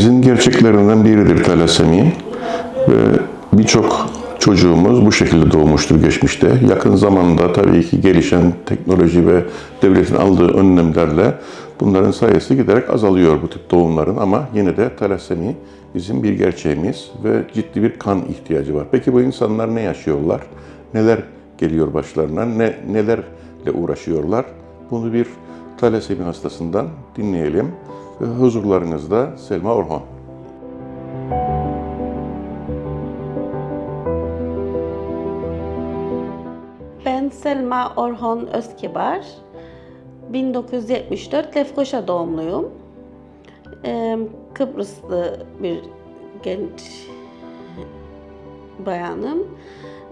Ülkemizin gerçeklerinden biridir talasemi ve birçok çocuğumuz bu şekilde doğmuştur geçmişte. Yakın zamanda tabii ki gelişen teknoloji ve devletin aldığı önlemlerle bunların sayısı giderek azalıyor bu tip doğumların ama yine de talasemi bizim bir gerçeğimiz ve ciddi bir kan ihtiyacı var. Peki bu insanlar ne yaşıyorlar? Neler geliyor başlarına? Ne nelerle uğraşıyorlar? Bunu bir talasemi hastasından dinleyelim. Huzurlarınızda Selma Orhan. Ben Selma Orhon Özkibar. 1974 Lefkoşa doğumluyum. Ee, Kıbrıslı bir genç bayanım.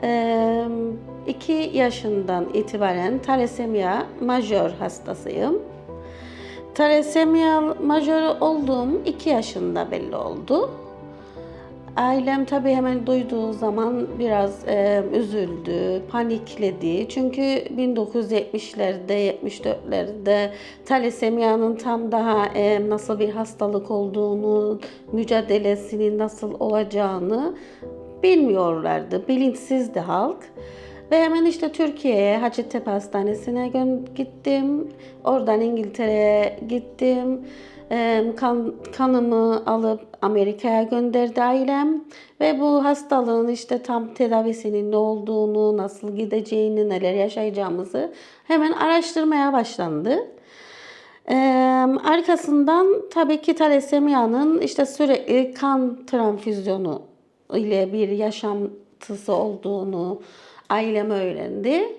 Ee, iki yaşından itibaren talasemia majör hastasıyım. Talasemia majör olduğum iki yaşında belli oldu. Ailem tabii hemen duyduğu zaman biraz e, üzüldü, panikledi. Çünkü 1970'lerde, 74'lerde talasemiyanın tam daha e, nasıl bir hastalık olduğunu, mücadelesinin nasıl olacağını bilmiyorlardı. Bilinçsizdi halk. Ve hemen işte Türkiye'ye Hacettepe Hastanesi'ne gittim. Oradan İngiltere'ye gittim. Kan, kanımı alıp Amerika'ya gönderdi ailem. Ve bu hastalığın işte tam tedavisinin ne olduğunu, nasıl gideceğini, neler yaşayacağımızı hemen araştırmaya başlandı. Arkasından tabii ki talasemiyanın işte sürekli kan transfüzyonu ile bir yaşantısı olduğunu ailem öğrendi.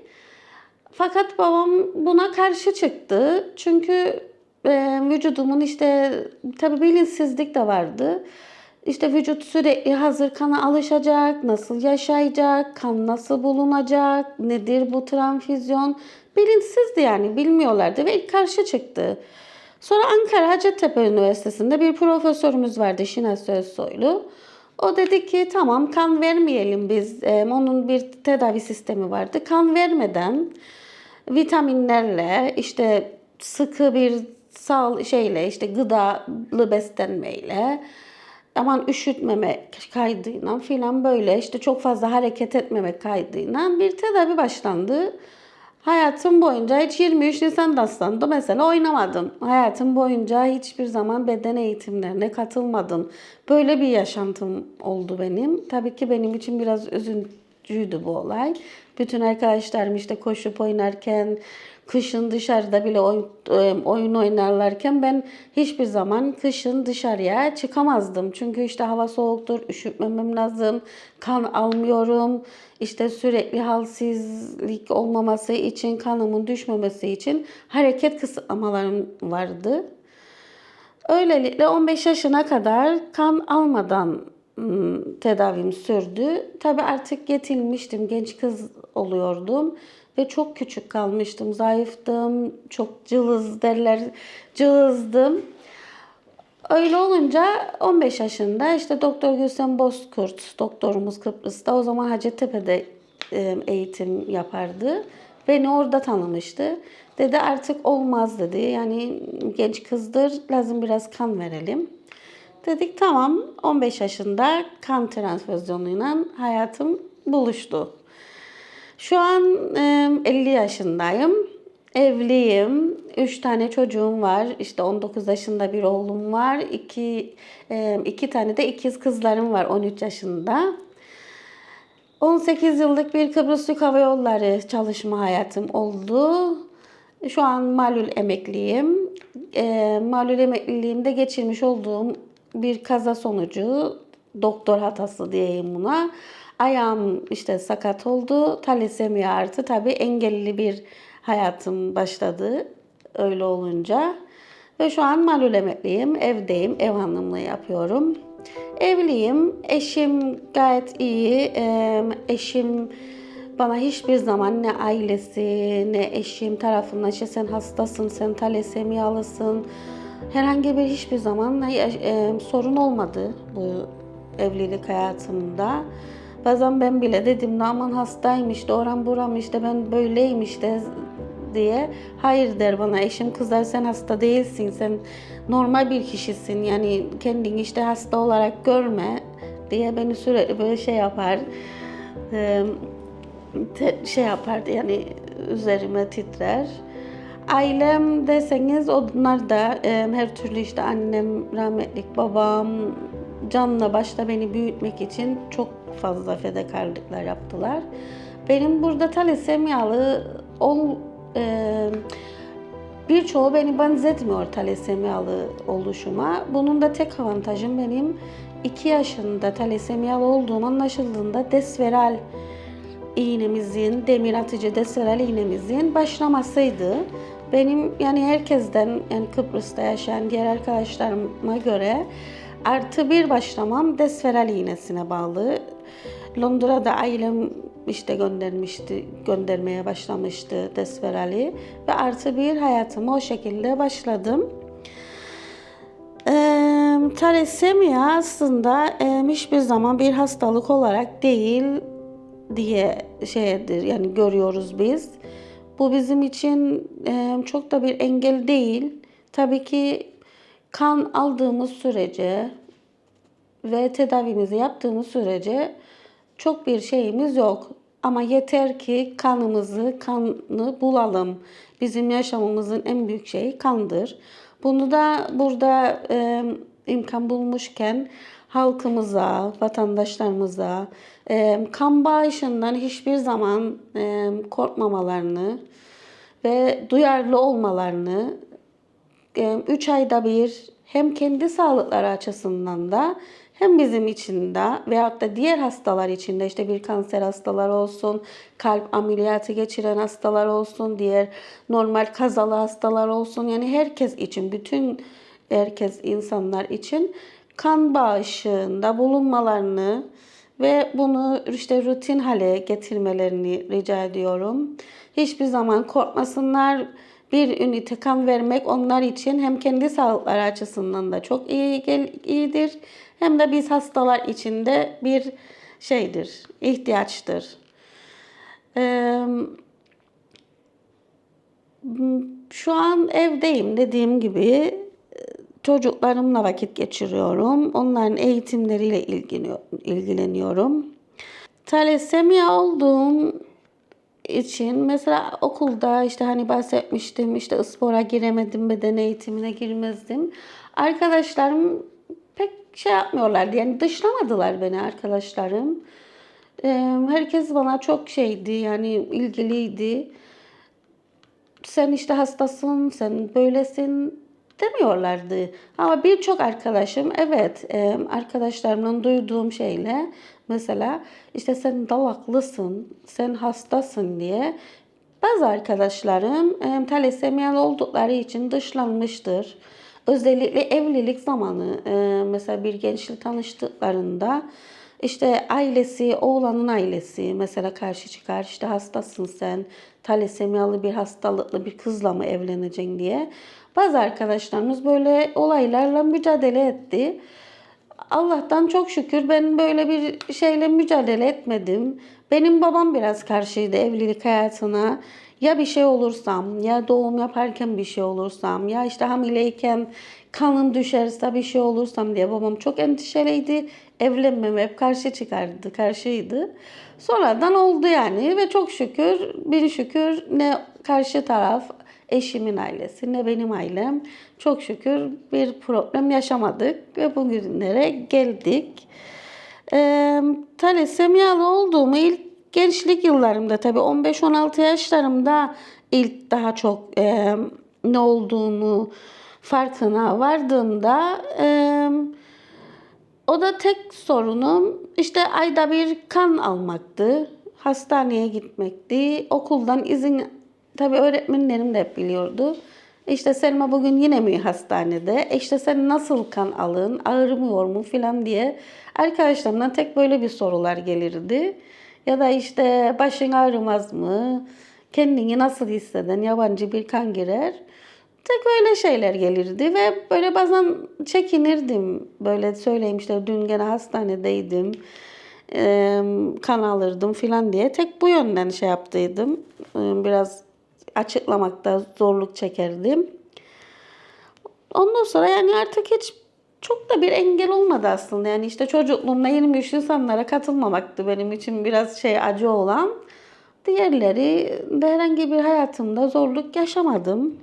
Fakat babam buna karşı çıktı. Çünkü e, vücudumun işte tabii bilinçsizlik de vardı. İşte vücut sürekli hazır kana alışacak, nasıl yaşayacak, kan nasıl bulunacak, nedir bu transfüzyon bilinçsizdi yani bilmiyorlardı ve ilk karşı çıktı. Sonra Ankara Hacettepe Üniversitesi'nde bir profesörümüz vardı Şinas Özsoylu. O dedi ki tamam kan vermeyelim biz. Ee, onun bir tedavi sistemi vardı. Kan vermeden vitaminlerle işte sıkı bir sağ şeyle işte gıdalı beslenmeyle aman üşütmemek kaydıyla filan böyle işte çok fazla hareket etmemek kaydıyla bir tedavi başlandı. Hayatım boyunca hiç 23 Nisan Dastanı'nda mesela oynamadım. Hayatım boyunca hiçbir zaman beden eğitimlerine katılmadım. Böyle bir yaşantım oldu benim. Tabii ki benim için biraz üzücüydü bu olay. Bütün arkadaşlarım işte koşup oynarken, kışın dışarıda bile oyun oynarlarken ben hiçbir zaman kışın dışarıya çıkamazdım. Çünkü işte hava soğuktur, üşütmemem lazım, kan almıyorum. İşte sürekli halsizlik olmaması için, kanımın düşmemesi için hareket kısıtlamalarım vardı. Öylelikle 15 yaşına kadar kan almadan tedavim sürdü. Tabii artık yetilmiştim, genç kız oluyordum ve çok küçük kalmıştım, zayıftım, çok cılız derler, cılızdım. Öyle olunca 15 yaşında işte Doktor Gülsen Bozkurt, doktorumuz Kıbrıs'ta o zaman Hacettepe'de e, eğitim yapardı. Beni orada tanımıştı. Dedi artık olmaz dedi. Yani genç kızdır lazım biraz kan verelim. Dedik tamam 15 yaşında kan transfüzyonuyla hayatım buluştu. Şu an e, 50 yaşındayım. Evliyim. 3 tane çocuğum var. İşte 19 yaşında bir oğlum var. 2 e, iki tane de ikiz kızlarım var 13 yaşında. 18 yıllık bir Kıbrıs Türk Hava Yolları çalışma hayatım oldu. Şu an malul emekliyim. E, malul emekliliğimde geçirmiş olduğum bir kaza sonucu doktor hatası diyeyim buna. Ayağım işte sakat oldu. Talasemi artı tabii engelli bir hayatım başladı öyle olunca. Ve şu an malul emekliyim, evdeyim, ev hanımlığı yapıyorum. Evliyim, eşim gayet iyi. Eşim bana hiçbir zaman ne ailesi ne eşim tarafından işte sen hastasın, sen talasemiyalısın. Herhangi bir hiçbir zaman sorun olmadı bu evlilik hayatımda. Bazen ben bile dedim aman hastayım işte oram buram işte ben böyleyim işte diye. Hayır der bana eşim kızar sen hasta değilsin. Sen normal bir kişisin. Yani kendini işte hasta olarak görme diye beni sürekli böyle şey yapar. Şey yapardı yani üzerime titrer. Ailem deseniz onlar da e, her türlü işte annem rahmetlik babam canla başla beni büyütmek için çok fazla fedakarlıklar yaptılar. Benim burada talasemyalı ol e, birçoğu beni benzetmiyor talasemyalı oluşuma. Bunun da tek avantajım benim 2 yaşında talasemyalı olduğum anlaşıldığında desveral iğnemizin, demir atıcı desveral iğnemizin başlamasıydı. Benim yani herkesten yani Kıbrıs'ta yaşayan diğer arkadaşlarıma göre artı bir başlamam desveral iğnesine bağlı. Londra'da ailem işte göndermişti, göndermeye başlamıştı desverali ve artı bir hayatıma o şekilde başladım. Eee Thalassemia aslında eee, hiçbir zaman bir hastalık olarak değil diye şeydir yani görüyoruz biz. Bu bizim için eee, çok da bir engel değil. Tabii ki kan aldığımız sürece ve tedavimizi yaptığımız sürece çok bir şeyimiz yok. Ama yeter ki kanımızı, kanı bulalım. Bizim yaşamımızın en büyük şeyi kandır. Bunu da burada e, imkan bulmuşken halkımıza, vatandaşlarımıza e, kan bağışından hiçbir zaman e, korkmamalarını ve duyarlı olmalarını 3 ayda bir hem kendi sağlıkları açısından da hem bizim için de veyahut da diğer hastalar için de işte bir kanser hastaları olsun, kalp ameliyatı geçiren hastalar olsun, diğer normal kazalı hastalar olsun yani herkes için, bütün herkes insanlar için kan bağışında bulunmalarını ve bunu işte rutin hale getirmelerini rica ediyorum. Hiçbir zaman korkmasınlar. Bir ünite kan vermek onlar için hem kendi sağlıkları açısından da çok iyi iyidir hem de biz hastalar için de bir şeydir, ihtiyaçtır. Eee, şu an evdeyim dediğim gibi çocuklarımla vakit geçiriyorum. Onların eğitimleriyle ilgileniyorum. Talasemia olduğum için mesela okulda işte hani bahsetmiştim işte spora giremedim, beden eğitimine girmezdim. Arkadaşlarım şey yapmıyorlardı yani dışlamadılar beni arkadaşlarım. Eee, Herkes bana çok şeydi yani ilgiliydi sen işte hastasın, sen böylesin demiyorlardı. Ama birçok arkadaşım evet e, arkadaşlarımdan duyduğum şeyle mesela işte sen dalaklısın, sen hastasın diye bazı arkadaşlarım e, talasemyalı oldukları için dışlanmıştır. Özellikle evlilik zamanı e, mesela bir gençle tanıştıklarında işte ailesi, oğlanın ailesi mesela karşı çıkar. İşte hastasın sen, talasemyalı bir hastalıklı bir kızla mı evleneceksin diye. Bazı arkadaşlarımız böyle olaylarla mücadele etti. Allah'tan çok şükür ben böyle bir şeyle mücadele etmedim. Benim babam biraz karşıydı evlilik hayatına. Ya bir şey olursam, ya doğum yaparken bir şey olursam, ya işte hamileyken kanım düşerse bir şey olursam diye babam çok endişeliydi. Evlenmeme hep karşı çıkardı, karşıydı. Sonradan oldu yani ve çok şükür, bir şükür ne karşı taraf eşimin ailesi ne benim ailem çok şükür bir problem yaşamadık ve bugünlere geldik. E, talasemyalı olduğumu ilk gençlik yıllarımda tabii 15-16 yaşlarımda ilk daha çok e, ne olduğunu farkına vardığımda e, o da tek sorunum işte ayda bir kan almaktı. Hastaneye gitmekti. Okuldan izin tabii öğretmenlerim de hep biliyordu. İşte Selma bugün yine mi hastanede? İşte sen nasıl kan alın? Ağrımıyor mu filan diye arkadaşlarımdan tek böyle bir sorular gelirdi. Ya da işte başın ağrımaz mı? Kendini nasıl hisseden yabancı bir kan girer. Tek öyle şeyler gelirdi ve böyle bazen çekinirdim. Böyle söyleyeyim işte dün gene hastanedeydim. Eee, kan alırdım filan diye. Tek bu yönden şey yaptıydım. Eee, Biraz açıklamakta zorluk çekerdim. Ondan sonra yani artık hiç çok da bir engel olmadı aslında. Yani işte çocukluğumda 23 insanlara katılmamaktı benim için biraz şey acı olan. Diğerleri de herhangi bir hayatımda zorluk yaşamadım.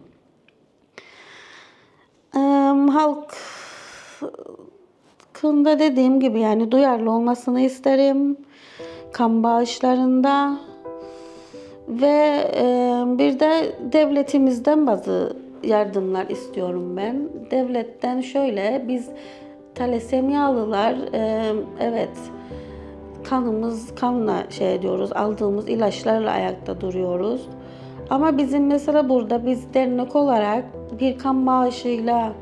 Eee, halk hakkında dediğim gibi yani duyarlı olmasını isterim. Kan bağışlarında ve e, bir de devletimizden bazı yardımlar istiyorum ben. Devletten şöyle biz talasemyalılar e, evet kanımız kanla şey ediyoruz aldığımız ilaçlarla ayakta duruyoruz. Ama bizim mesela burada biz dernek olarak bir kan bağışıyla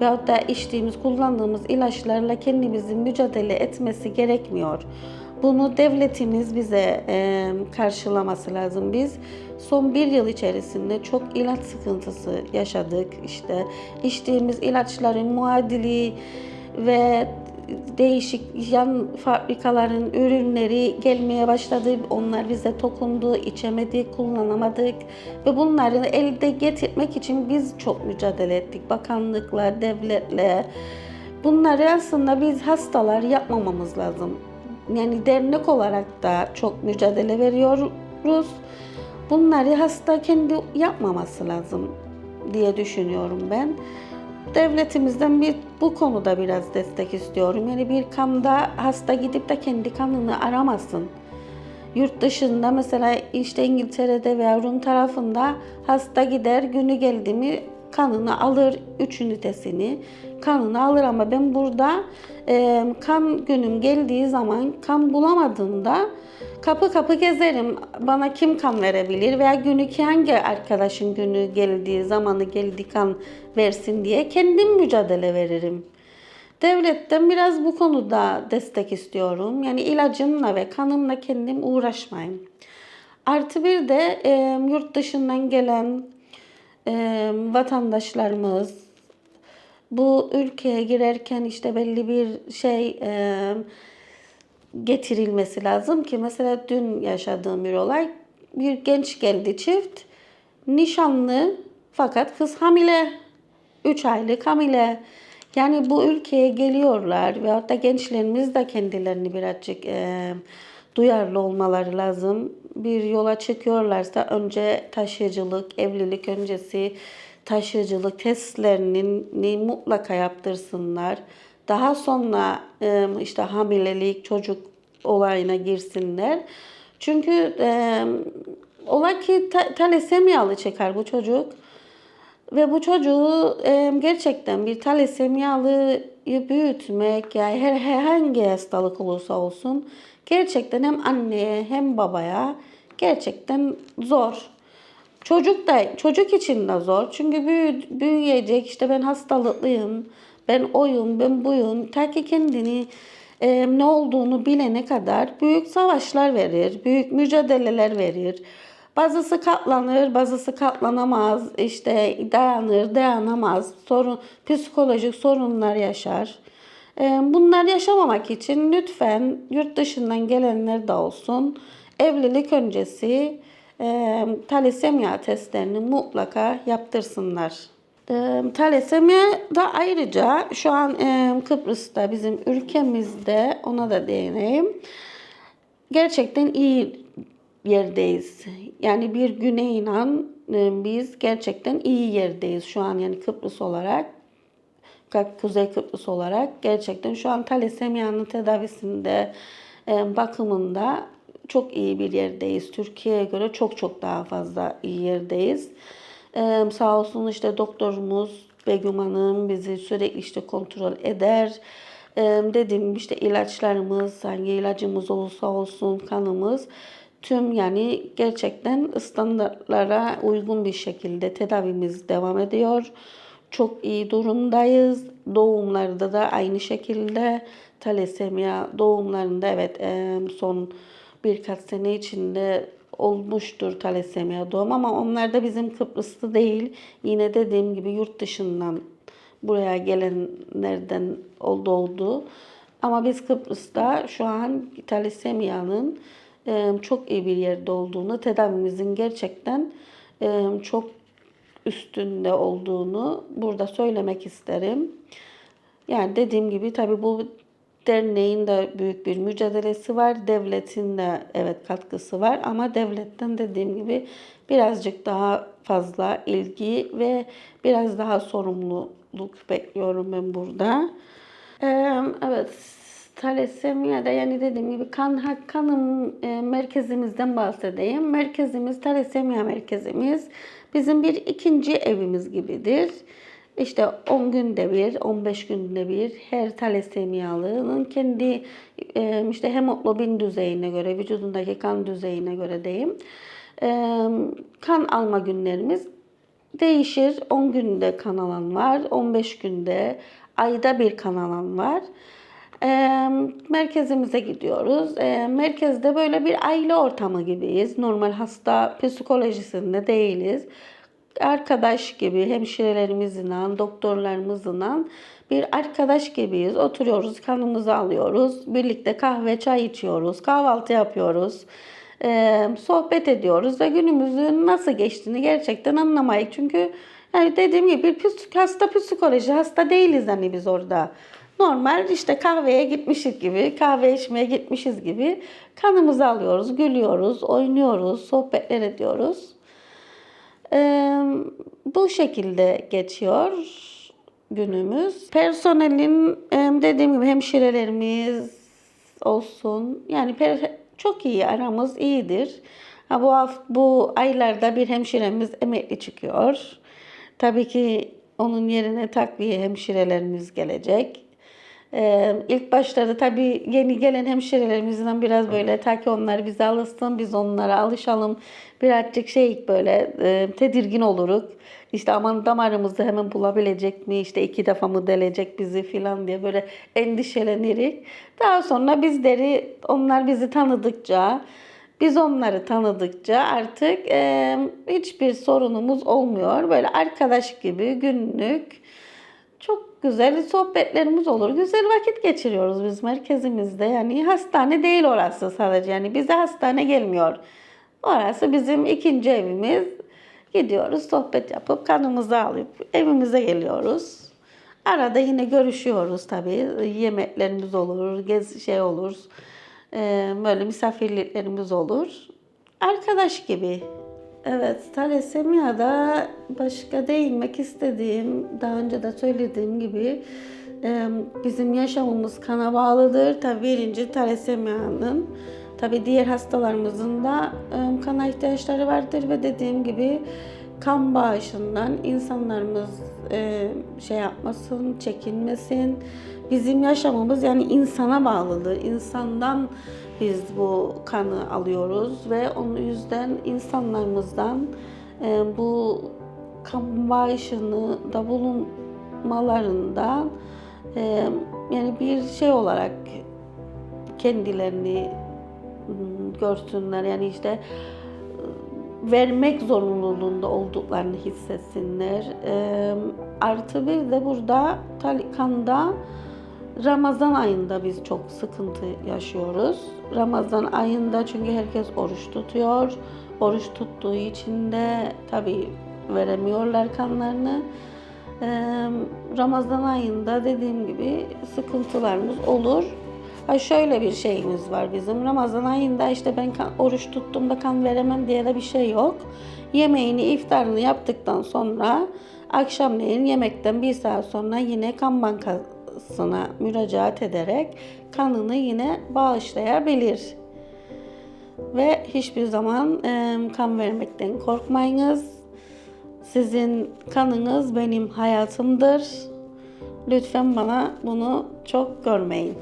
veyahut da içtiğimiz, kullandığımız ilaçlarla kendimizin mücadele etmesi gerekmiyor. Bunu devletimiz bize e, karşılaması lazım. Biz son bir yıl içerisinde çok ilaç sıkıntısı yaşadık. İşte içtiğimiz ilaçların muadili ve değişik yan fabrikaların ürünleri gelmeye başladı. Onlar bize tokundu, içemedik, kullanamadık. Ve bunları elde getirmek için biz çok mücadele ettik. Bakanlıkla, devletle. Bunları aslında biz hastalar yapmamamız lazım. Yani dernek olarak da çok mücadele veriyoruz. Bunları hasta kendi yapmaması lazım diye düşünüyorum ben devletimizden bir bu konuda biraz destek istiyorum. Yani bir kanda hasta gidip de kendi kanını aramasın. Yurt dışında mesela işte İngiltere'de veya Rum tarafında hasta gider günü geldi mi kanını alır, üç ünitesini kanını alır ama ben burada e, kan günüm geldiği zaman kan bulamadığımda kapı kapı gezerim. Bana kim kan verebilir veya günü ki hangi arkadaşın günü geldiği zamanı geldi kan versin diye kendim mücadele veririm. Devletten biraz bu konuda destek istiyorum. Yani ilacımla ve kanımla kendim uğraşmayayım. Artı bir de e, yurt dışından gelen e, vatandaşlarımız bu ülkeye girerken işte belli bir şey e, getirilmesi lazım ki mesela dün yaşadığım bir olay bir genç geldi çift nişanlı fakat kız hamile 3 aylık hamile yani bu ülkeye geliyorlar ve hatta gençlerimiz de kendilerini birazcık e, duyarlı olmaları lazım. Bir yola çıkıyorlarsa önce taşıyıcılık, evlilik öncesi taşıyıcılık testlerini mutlaka yaptırsınlar. Daha sonra işte hamilelik, çocuk olayına girsinler. Çünkü ola ki ta, talasemyalı çeker bu çocuk. Ve bu çocuğu gerçekten bir talasemyalıyı büyütmek, yani her, herhangi hastalık olursa olsun gerçekten hem anneye hem babaya gerçekten zor. Çocuk da çocuk için de zor. Çünkü büyü, büyüyecek işte ben hastalıklıyım, ben oyum, ben buyum. Ta ki kendini e, ne olduğunu bilene kadar büyük savaşlar verir, büyük mücadeleler verir. Bazısı katlanır, bazısı katlanamaz, işte dayanır, dayanamaz, sorun, psikolojik sorunlar yaşar. E, bunlar yaşamamak için lütfen yurt dışından gelenler de olsun evlilik öncesi e, talasemya testlerini mutlaka yaptırsınlar. E, talasemya da ayrıca şu an e, Kıbrıs'ta bizim ülkemizde ona da değineyim. Gerçekten iyi yerdeyiz. Yani bir güne inan e, biz gerçekten iyi yerdeyiz şu an yani Kıbrıs olarak. Kuzey Kıbrıs olarak gerçekten şu an talasemyanın tedavisinde, e, bakımında çok iyi bir yerdeyiz. Türkiye'ye göre çok çok daha fazla iyi yerdeyiz. Ee, sağ olsun işte doktorumuz Begüm Hanım bizi sürekli işte kontrol eder. Ee, dediğim işte ilaçlarımız, hangi ilacımız olursa olsun kanımız tüm yani gerçekten standartlara uygun bir şekilde tedavimiz devam ediyor. Çok iyi durumdayız. Doğumlarda da aynı şekilde talasemya doğumlarında evet son birkaç sene içinde olmuştur talasemya doğum ama onlar da bizim Kıbrıs'ta değil. Yine dediğim gibi yurt dışından buraya gelenlerden oldu oldu. Ama biz Kıbrıs'ta şu an talasemyanın çok iyi bir yerde olduğunu, tedavimizin gerçekten çok üstünde olduğunu burada söylemek isterim. Yani dediğim gibi tabii bu derneğin de büyük bir mücadelesi var. Devletin de evet katkısı var ama devletten dediğim gibi birazcık daha fazla ilgi ve biraz daha sorumluluk bekliyorum ben burada. Ee, evet Thalassemiya'da yani dediğim gibi kan kanım e, merkezimizden bahsedeyim. Merkezimiz Thalassemia merkezimiz. Bizim bir ikinci evimiz gibidir. İşte 10 günde bir, 15 günde bir her talasemialının kendi e, işte hemoglobin düzeyine göre, vücudundaki kan düzeyine göre diyeyim. e, kan alma günlerimiz değişir. 10 günde kan alan var, 15 günde, ayda bir kan alan var. E, merkezimize gidiyoruz. E, merkezde böyle bir aile ortamı gibiyiz. Normal hasta psikolojisinde değiliz arkadaş gibi hemşirelerimizle, doktorlarımızla bir arkadaş gibiyiz. Oturuyoruz, kanımızı alıyoruz. Birlikte kahve, çay içiyoruz, kahvaltı yapıyoruz. eee, sohbet ediyoruz ve günümüzün nasıl geçtiğini gerçekten anlamayız. Çünkü yani dediğim gibi bir psik- hasta psikoloji, hasta değiliz hani biz orada. Normal işte kahveye gitmişiz gibi, kahve içmeye gitmişiz gibi kanımızı alıyoruz, gülüyoruz, oynuyoruz, sohbetler ediyoruz. Ee, bu şekilde geçiyor günümüz. Personelin e, dediğim gibi hemşirelerimiz olsun. Yani çok iyi aramız iyidir. Ha, bu bu aylarda bir hemşiremiz emekli çıkıyor. Tabii ki onun yerine takviye hemşirelerimiz gelecek. Ee, ilk başlarda tabii yeni gelen hemşirelerimizden biraz böyle ta ki onlar bize alışsın, biz onlara alışalım. Birazcık şey böyle e, tedirgin oluruz. İşte aman damarımızı hemen bulabilecek mi, işte iki defa mı delecek bizi filan diye böyle endişeleniriz. Daha sonra bizleri, onlar bizi tanıdıkça, biz onları tanıdıkça artık e, hiçbir sorunumuz olmuyor. Böyle arkadaş gibi günlük çok güzel sohbetlerimiz olur. Güzel vakit geçiriyoruz biz merkezimizde. Yani hastane değil orası sadece. Yani bize hastane gelmiyor. Orası bizim ikinci evimiz. Gidiyoruz sohbet yapıp kanımızı alıp evimize geliyoruz. Arada yine görüşüyoruz tabii. Yemeklerimiz olur, gez şey olur. Ee, böyle misafirliklerimiz olur. Arkadaş gibi. Evet, Thalassemiya'da başka değinmek istediğim, daha önce de söylediğim gibi bizim yaşamımız kana bağlıdır. Tabii birinci Thalassemiya'nın, tabii diğer hastalarımızın da kana ihtiyaçları vardır ve dediğim gibi kan bağışından insanlarımız şey yapmasın, çekinmesin. Bizim yaşamımız yani insana bağlıdır. İnsandan biz bu kanı alıyoruz ve onun yüzden insanlarımızdan e, bu kan bağışını da bulunmalarından e, yani bir şey olarak kendilerini mm, görsünler yani işte e, vermek zorunluluğunda olduklarını hissetsinler. E, artı bir de burada Talikan'da Ramazan ayında biz çok sıkıntı yaşıyoruz. Ramazan ayında çünkü herkes oruç tutuyor. Oruç tuttuğu için de tabii veremiyorlar kanlarını. Ramazan ayında dediğim gibi sıkıntılarımız olur. Ha şöyle bir şeyimiz var bizim. Ramazan ayında işte ben kan, oruç tuttuğumda kan veremem diye de bir şey yok. Yemeğini, iftarını yaptıktan sonra akşamleyin yemekten bir saat sonra yine kan bankasına müracaat ederek kanını yine bağışlayabilir. Ve hiçbir zaman e, kan vermekten korkmayınız. Sizin kanınız benim hayatımdır. Lütfen bana bunu çok görmeyin.